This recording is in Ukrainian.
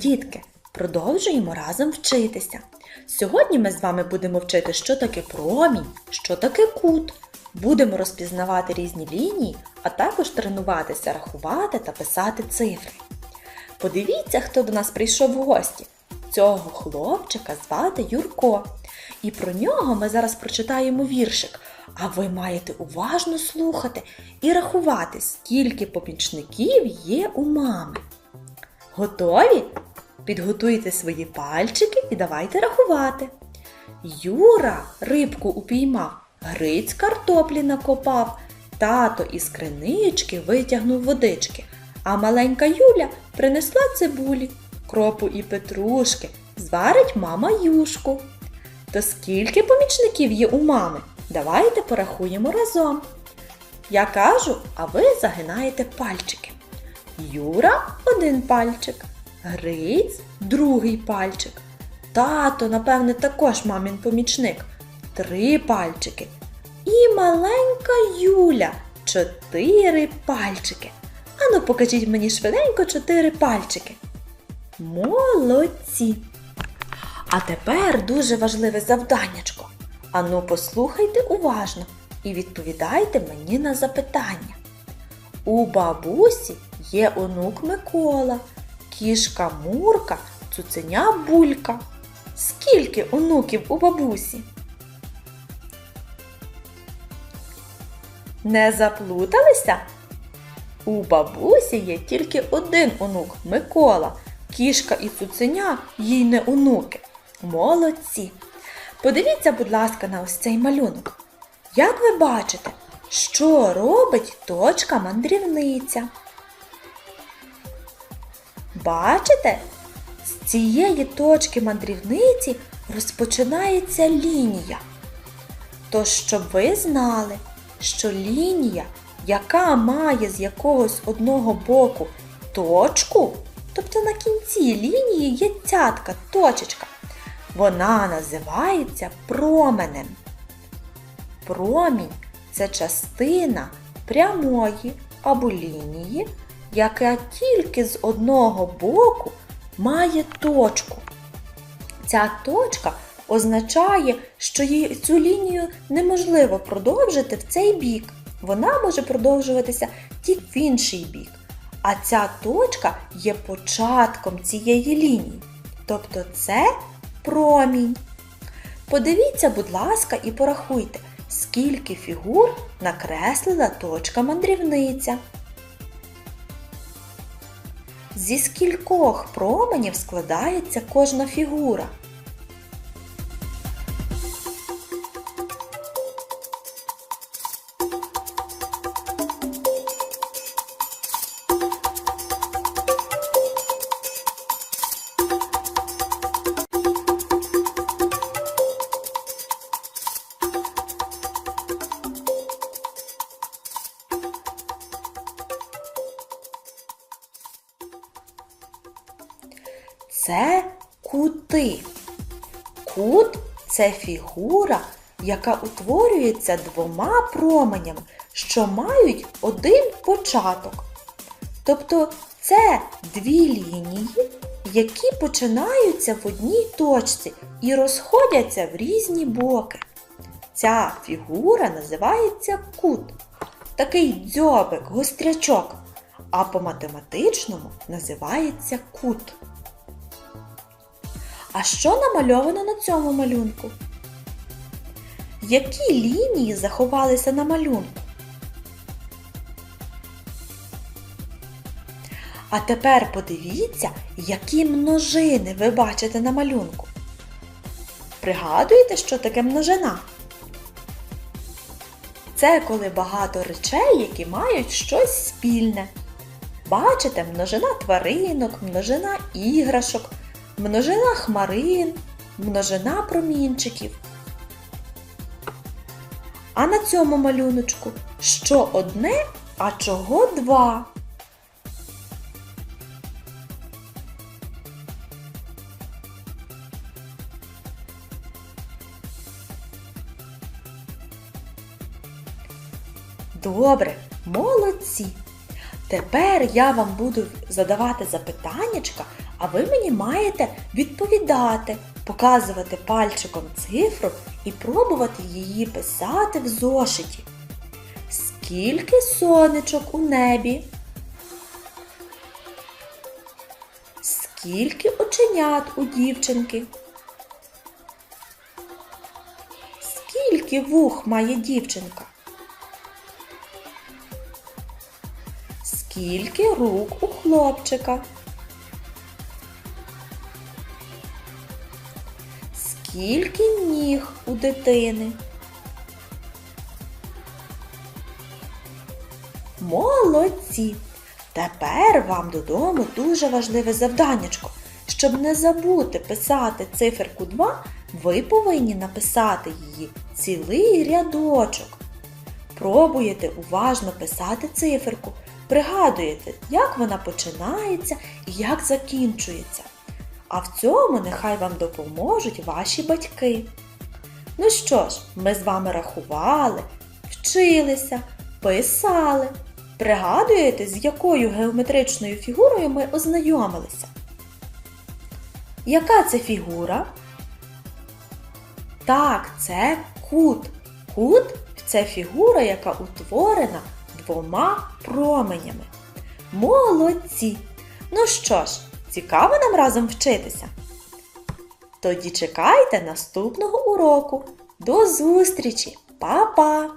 дітки! Продовжуємо разом вчитися. Сьогодні ми з вами будемо вчити, що таке промінь, що таке кут. Будемо розпізнавати різні лінії, а також тренуватися рахувати та писати цифри. Подивіться, хто до нас прийшов в гості. Цього хлопчика звати Юрко. І про нього ми зараз прочитаємо віршик. А ви маєте уважно слухати і рахувати, скільки помічників є у мами. Готові? Підготуйте свої пальчики і давайте рахувати. Юра рибку упіймав, Гриць картоплі накопав, тато із кринички витягнув водички, а маленька Юля принесла цибулі, кропу і петрушки, зварить мама юшку. То скільки помічників є у мами? Давайте порахуємо разом. Я кажу, а ви загинаєте пальчики. Юра один пальчик, Гриць другий пальчик. Тато, напевне, також мамін помічник. Три пальчики. І маленька Юля чотири пальчики. Ану, покажіть мені швиденько чотири пальчики. Молодці! А тепер дуже важливе завданнячко. Ану, послухайте уважно і відповідайте мені на запитання. У бабусі є онук Микола, кішка Мурка, цуценя Булька. Скільки онуків у бабусі? Не заплуталися? У бабусі є тільки один онук Микола. Кішка і цуценя їй не онуки. Молодці! Подивіться, будь ласка, на ось цей малюнок. Як ви бачите, що робить точка мандрівниця? Бачите? З цієї точки мандрівниці розпочинається лінія. Тож, щоб ви знали, що лінія, яка має з якогось одного боку точку, тобто на кінці лінії є цятка, точечка, вона називається променем. Промінь це частина прямої або лінії, яка тільки з одного боку має точку. Ця точка означає, що цю лінію неможливо продовжити в цей бік. Вона може продовжуватися тільки в інший бік. А ця точка є початком цієї лінії. Тобто це промінь. Подивіться, будь ласка, і порахуйте, скільки фігур накреслила точка мандрівниця. Зі скількох променів складається кожна фігура? Це кути. Кут це фігура, яка утворюється двома променями, що мають один початок. Тобто це дві лінії, які починаються в одній точці і розходяться в різні боки. Ця фігура називається кут. Такий дзьобик, гострячок, а по математичному називається кут. А що намальовано на цьому малюнку? Які лінії заховалися на малюнку? А тепер подивіться, які множини ви бачите на малюнку. Пригадуєте, що таке множина? Це коли багато речей, які мають щось спільне. Бачите, множина тваринок, множина іграшок, множина хмарин, множина промінчиків. А на цьому малюночку що одне, а чого два? Добре, молодці! Тепер я вам буду задавати запитаннячка, А ви мені маєте відповідати, показувати пальчиком цифру і пробувати її писати в зошиті. Скільки сонечок у небі? Скільки оченят у дівчинки? Скільки вух має дівчинка? Скільки рук у хлопчика? Скільки ніг у дитини? Молодці! Тепер вам додому дуже важливе завданнячко. Щоб не забути писати циферку 2, ви повинні написати її цілий рядочок. Пробуєте уважно писати циферку, пригадуєте, як вона починається і як закінчується. А в цьому нехай вам допоможуть ваші батьки. Ну що ж, ми з вами рахували, вчилися, писали. Пригадуєте, з якою геометричною фігурою ми ознайомилися? Яка це фігура? Так, це кут. Кут це фігура, яка утворена двома променями. Молодці! Ну що ж, цікаво нам разом вчитися? Тоді чекайте наступного уроку. До зустрічі! Па-па!